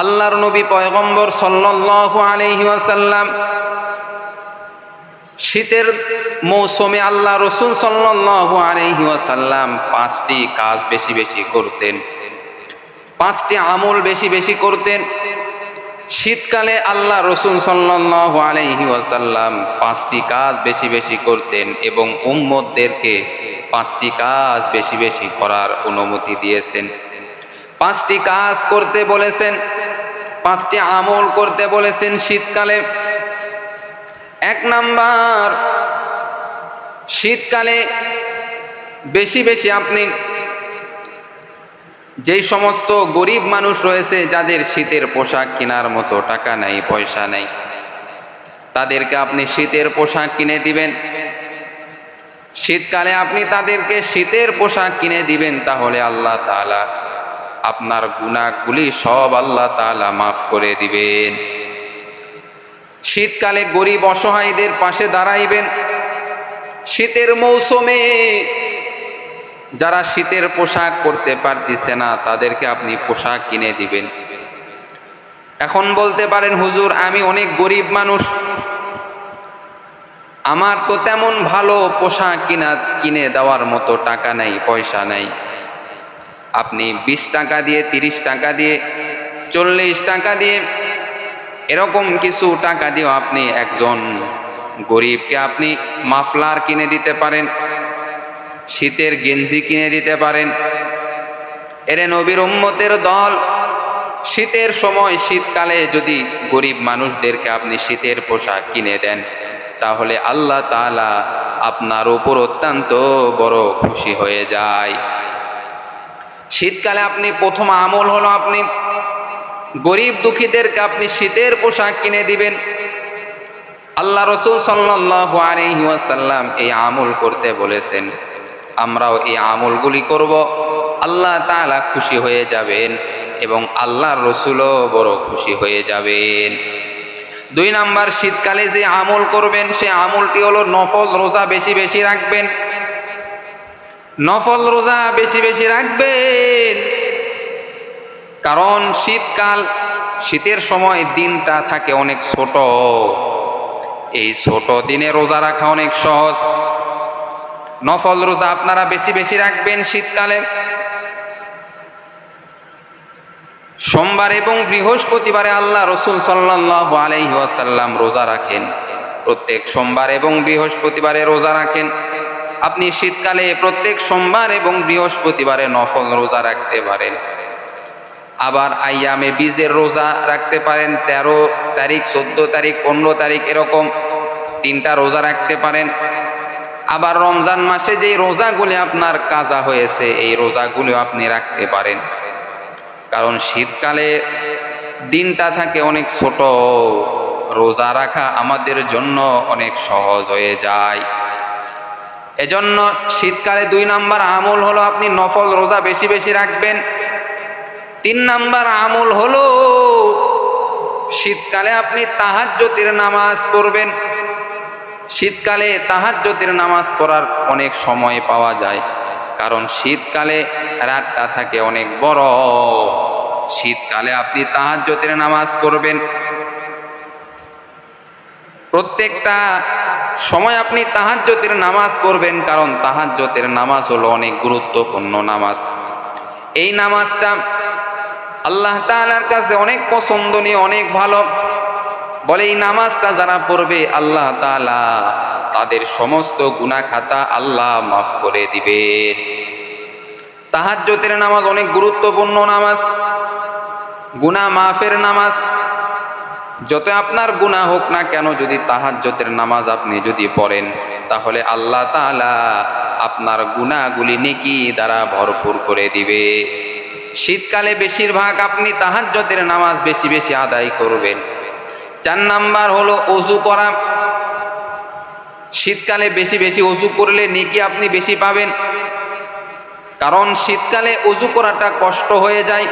আল্লাহর নবী পয়গম্বর সাল্লাল্লাহু আলাইহি ওয়াসাল্লাম শীতের মৌসুমে আল্লাহ রসুল সাল্লাল্লাহু আলাইহি ওয়াসাল্লাম পাঁচটি কাজ বেশি বেশি করতেন। পাঁচটি আমল বেশি বেশি করতেন। শীতকালে আল্লাহ রসুল সাল্লাল্লাহু আলাইহি ওয়াসাল্লাম পাঁচটি কাজ বেশি বেশি করতেন এবং উম্মদদেরকে পাঁচটি কাজ বেশি বেশি করার অনুমতি দিয়েছেন। পাঁচটি কাজ করতে বলেছেন পাঁচটি আমল করতে বলেছেন শীতকালে। এক নাম্বার, শীতকালে বেশি বেশি আপনি যেই সমস্ত গরিব মানুষ রয়েছে, যাদের শীতের পোশাক কেনার মতো টাকা নেই, পয়সা নেই, তাদেরকে আপনি শীতের পোশাক কিনে দিবেন। শীতকালে আপনি তাদেরকে শীতের পোশাক কিনে দিবেন, তাহলে আল্লাহ তাআলা আপনার গুণাগুলি সব আল্লাহ তালা মাফ করে দিবেন। শীতকালে গরিব অসহায়দের পাশে দাঁড়াইবেন। শীতের মৌসুমে যারা শীতের পোশাক পরতে পারতেছে না, তাদেরকে আপনি পোশাক কিনে দিবেন। এখন বলতে পারেন, হুজুর, আমি অনেক গরিব মানুষ। আমার তো তেমন ভালো পোশাক কিনা, কিনে দেওয়ার মতো টাকা নেই, পয়সা নেই। আপনি বিশ টাকা দিয়ে, তিরিশ টাকা দিয়ে, চল্লিশ টাকা দিয়ে, এরকম কিছু টাকা দিয়েও আপনি একজন গরিবকে আপনি মাফলার কিনে দিতে পারেন, শীতের গেঞ্জি কিনে দিতে পারেন। এরে নবীর উম্মতের দল, শীতের সময় শীতকালে যদি গরিব মানুষদেরকে আপনি শীতের পোশাক কিনে দেন, তাহলে আল্লাহ তাআলা আপনার উপর অত্যন্ত বড় খুশি হয়ে যায়। শীতকালে আপনি প্রথম আমল হলো আপনি গরিব দুঃখীদেরকে আপনি শীতের পোশাক কিনে দিবেন। আল্লাহ রসুল সাল্লাল্লাহু আলাইহি এই আমল করতে বলেছেন, আমরাও এই আমলগুলি করব, আল্লাহ তাআলা খুশি হয়ে যাবেন এবং আল্লাহর রসুলও বড় খুশি হয়ে যাবেন। দুই নাম্বার, শীতকালে যে আমল করবেন, সে আমলটি হলো নফল, রোজা বেশি বেশি রাখবেন। নফল রোজা বেশি বেশি রাখবেন। কারণ শীতকাল, শীতের সময় দিনটা থাকে অনেক ছোট। এই ছোট দিনে রোজা রাখা অনেক সহজ। নফল রোজা আপনারা বেশি বেশি রাখবেন শীতকালে। সোমবার এবং বৃহস্পতিবারে আল্লাহ রসুল সাল্লাহ আলাইহি ওয়াসাল্লাম রোজা রাখেন। প্রত্যেক সোমবার এবং বৃহস্পতিবারে রোজা রাখেন। আপনি শীতকালে প্রত্যেক সোমবার এবং বৃহস্পতিবারে নফল রোজা রাখতে পারেন। আবার আইয়ামে বীজের রোজা রাখতে পারেন ১৩ তারিখ, চোদ্দ তারিখ, পনেরো তারিখ এরকম তিনটা রোজা রাখতে পারেন। আবার রমজান মাসে যেই রোজাগুলি আপনার কাজা হয়েছে, এই রোজাগুলিও আপনি রাখতে পারেন। কারণ শীতকালে দিনটা থাকে অনেক ছোট, রোজা রাখা আমাদের জন্য অনেক সহজ হয়ে যায়। এজন্য শীতকালে দুই নাম্বার আমল হলো আপনি নফল রোজা বেশি বেশি রাখবেন। তিন নাম্বার আমল হলো শীতকালে আপনি তাহাজ্জতের নামাজ পড়বেন। শীতকালে তাহাজ্জতের নামাজ পড়ার অনেক সময় পাওয়া যায়, কারণ শীতকালে রাতটা থাকে অনেক বড়। শীতকালে আপনি তাহাজ্জতের নামাজ করবেন প্রত্যেকটা সময় আপনি তাহাজ্জতের নামাজ পড়বেন, কারণ তাহাজ্জতের নামাজ হলো অনেক গুরুত্বপূর্ণ নামাজ। এই নামাজটা আল্লাহ তাআলার কাছে অনেক পছন্দনীয়, অনেক ভালো। বলে এই নামাজটা যারা পড়বে, আল্লাহ তাআলা তাদের সমস্ত গুনাহ খাতা আল্লাহ মাফ করে দিবেন তাহাজ্জতের নামাজ অনেক গুরুত্বপূর্ণ নামাজ, গুনাহ মাফের নামাজ যত আপনার গুনাহ হোক না কেন, যদি তাহাজ্জতের নামাজ আপনি যদি পড়েন, তাহলে আল্লাহ তাআলা আপনার গুনাহগুলি নেকি দ্বারা ভরপুর করে দিবে। শীতকালে বেশিরভাগ আপনি তাহাজ্জতের নামাজ বেশি বেশি আদায় করবেন। চার নাম্বার হলো অজু করা। শীতকালে বেশি বেশি অজু করলে নেকি আপনি বেশি পাবেন। কারণ শীতকালে অজু করাটা কষ্ট হয়ে যায়।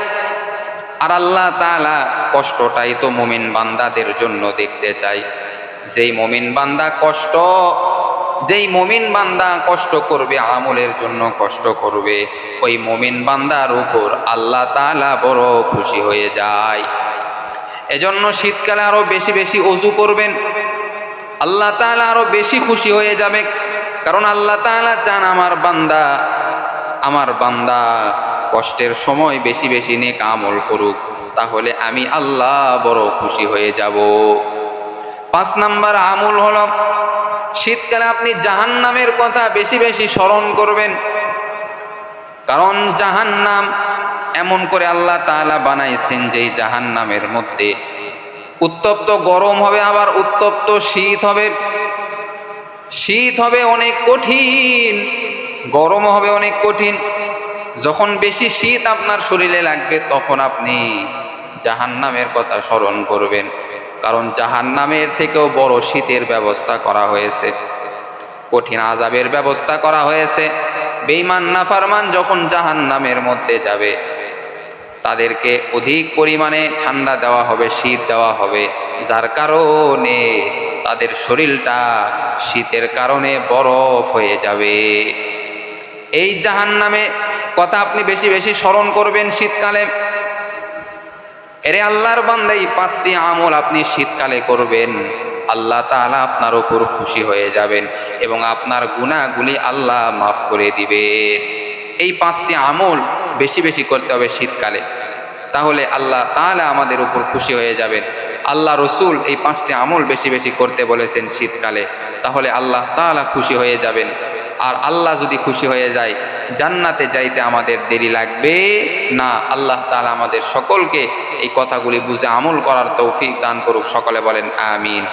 আর আল্লাহ তাআলা কষ্টটাই তো মুমিন বান্দাদের জন্য দেখতে চাই। যেই মুমিন বান্দা কষ্ট, যেই মমিন বান্দা কষ্ট করবে, আমলের জন্য কষ্ট করবে, ওই মমিন বান্দার উপর আল্লাহ তাআলা বড় খুশি হয়ে যায়। এজন্য শীতকালে আরও বেশি বেশি অজু করবেন। আল্লাহ তাআলা আরও বেশি খুশি হয়ে যাবে কারণ আল্লাহ তাআলা চান আমার বান্দা আমার বান্দা কষ্টের সময় বেশি বেশি নেক আমল করুক, তাহলে আমি আল্লাহ বড় খুশি হয়ে যাব। পাঁচ নাম্বার আমল হলো, শীতকালে আপনি জাহান্নামের কথা বেশি বেশি স্মরণ করবেন। কারণ জাহান্নাম এমন করে আল্লাহ তাআলা বানাইছেন যে এই জাহান্নামের মধ্যে উত্তপ্ত গরম হবে, আবার উত্তপ্ত শীত হবে। শীত হবে অনেক কঠিন, গরম হবে অনেক কঠিন। যখন বেশি শীত আপনার শরীরে লাগবে, তখন আপনি জাহান্নামের কথা স্মরণ করবেন। কারণ জাহান্নামের থেকেও বড় শীতের ব্যবস্থা করা হয়েছে। কঠিন আজাবের ব্যবস্থা করা হয়েছে। বেঈমান, নাফারমান যখন জাহান্নামের মধ্যে যাবে, তাদেরকে অধিক পরিমাণে ঠান্ডা দেওয়া হবে, শীত দেওয়া হবে। যার কারণে তাদের শরীরটা শীতের কারণে বরফ হয়ে যাবে। এই জাহান্নামে কথা আপনি বেশি বেশি স্মরণ করবেন শীতকালে। এরে আল্লাহর বান্দা এই পাঁচটি আমল আপনি শীতকালে করবেন। আল্লাহ তাআলা আপনার উপর খুশি হয়ে যাবেন এবং আপনার গুণাগুলি আল্লাহ মাফ করে দিবেন এই পাঁচটি আমল বেশি বেশি করতে হবে শীতকালে। তাহলে আল্লাহ তাআলা আমাদের উপর খুশি হয়ে যাবেন। আল্লাহ রসুল এই পাঁচটি আমল বেশি বেশি করতে বলেছেন শীতকালে। তাহলে আল্লাহ তাআলা খুশি হয়ে যাবেন। আর আল্লাহ যদি খুশি হয়ে যায় জান্নাতে যাইতে আমাদের দেরি লাগবে না। আল্লাহ তালা আমাদের সকলকে এই কথাগুলি বুঝে আমল করার তৌফিক দান করুক। সকলে বলেন, আমিন।